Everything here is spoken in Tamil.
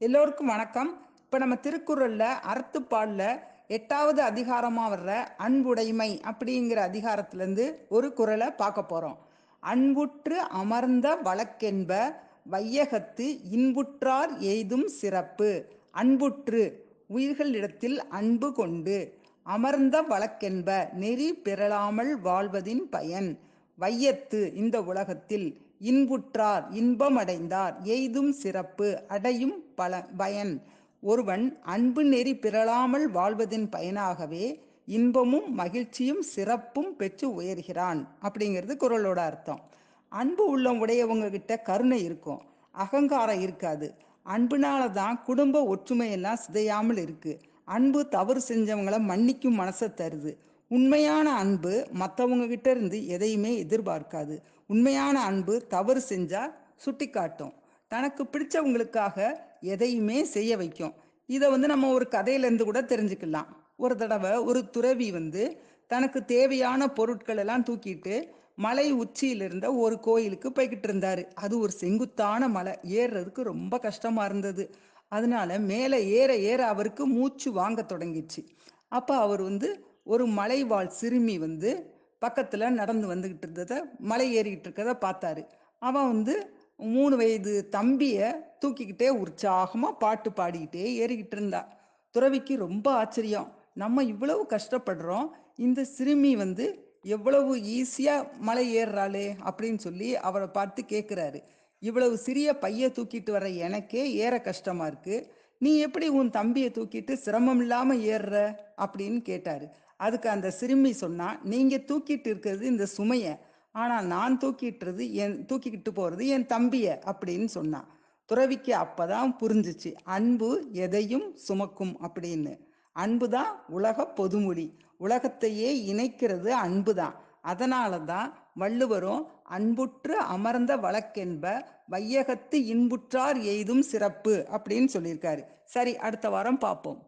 எல்லோருக்கும் வணக்கம். இப்போ நம்ம திருக்குறள்ல அறத்துப்பாலில் எட்டாவது அதிகாரமாக வர்ற அன்புடைமை அப்படிங்கிற அதிகாரத்திலேருந்து ஒரு குறளை பார்க்க போகிறோம் அன்புற்று அமர்ந்த வழக்கென்ப வையகத்து இன்புற்றார் எய்தும் சிறப்பு. அன்புற்று உயிர்களிடத்தில் அன்பு கொண்டு அமர்ந்த வழக்கென்ப நெறி பெறலாமல் வாழ்வதின் பயன். வையத்து இந்த உலகத்தில் இன்புற்றார் இன்பமடைந்தார் எய்தும் சிறப்பு அடையும் பல பயன். ஒருவன் அன்பு நெறி பிறழாமல் வாழ்வதின் பயனாகவே இன்பமும் மகிழ்ச்சியும் சிறப்பும் பெற்று உயர்கிறான் அப்படிங்கிறது குரலோட அர்த்தம். அன்பு உள்ளம் உடையவங்க கிட்ட கருணை இருக்கும் அகங்காரம் இருக்காது. அன்புனால தான் குடும்ப ஒற்றுமையெல்லாம் சிதையாமல் இருக்கு. அன்பு தவறு செஞ்சவங்களை மன்னிக்கும் மனசை தருது. உண்மையான அன்பு மற்றவங்க கிட்ட இருந்து எதையுமே எதிர்பார்க்காது. உண்மையான அன்பு தவறு செஞ்சா சுட்டி காட்டும் தனக்கு பிடிச்சவங்களுக்காக எதையுமே செய்ய வைக்கும். இதை வந்து நம்ம ஒரு கதையிலேருந்து கூட தெரிஞ்சுக்கலாம். ஒரு தடவை ஒரு துறவி வந்து தனக்கு தேவையான பொருட்கள் எல்லாம் தூக்கிட்டு மலை உச்சியில் இருந்த ஒரு கோயிலுக்கு போய்கிட்டு இருந்தாரு. அது ஒரு செங்குத்தான மலை. ஏறுறதுக்கு ரொம்ப கஷ்டமா இருந்தது. அதனால மேலே ஏற ஏற அவருக்கு மூச்சு வாங்க தொடங்கிச்சு அப்போ அவர் வந்து ஒரு மலைவாழ் சிறுமி வந்து பக்கத்தில் நடந்து வந்துக்கிட்டு இருந்ததை மலை ஏறிக்கிட்டு இருக்கிறத பார்த்தாரு. அவன் வந்து மூணு வயது தம்பியை தூக்கிக்கிட்டே உற்சாகமாக பாட்டு பாடிக்கிட்டே ஏறிக்கிட்டு இருந்தா துறவிக்கு ரொம்ப ஆச்சரியம். நம்ம இவ்வளவு கஷ்டப்படுறோம் இந்த சிறுமி வந்து எவ்வளவு ஈஸியாக மலை ஏறுறாளே அப்படின்னு சொல்லி அவரை பார்த்து கேட்குறாரு இவ்வளவு சிறிய பைய தூக்கிட்டு வர எனக்கே ஏற கஷ்டமாக இருக்குது நீ எப்படி உன் தம்பியை தூக்கிட்டு சிரமம் இல்லாமல் ஏறுற? அப்படின்னு கேட்டார். அதுக்கு அந்த சிறுமி சொன்னா நீங்க தூக்கிட்டு இருக்கிறது இந்த சுமைய ஆனா நான் தூக்கிட்டுறது என் தூக்கிக்கிட்டு போறது என் தம்பிய அப்படின்னு சொன்னான் துறவிக்கு அப்பதான் புரிஞ்சிச்சு அன்பு எதையும் சுமக்கும் அப்படின்னு. அன்புதான் உலக பொதுமொழி உலகத்தையே இணைக்கிறது அன்புதான். அதனால தான் வள்ளுவரும் அன்புற்று அமர்ந்த வழக்கென்ப வையகத்து இன்புற்றார் எய்தும் சிறப்பு அப்படின்னு சொல்லியிருக்காரு. சரி அடுத்த வாரம் பார்ப்போம்.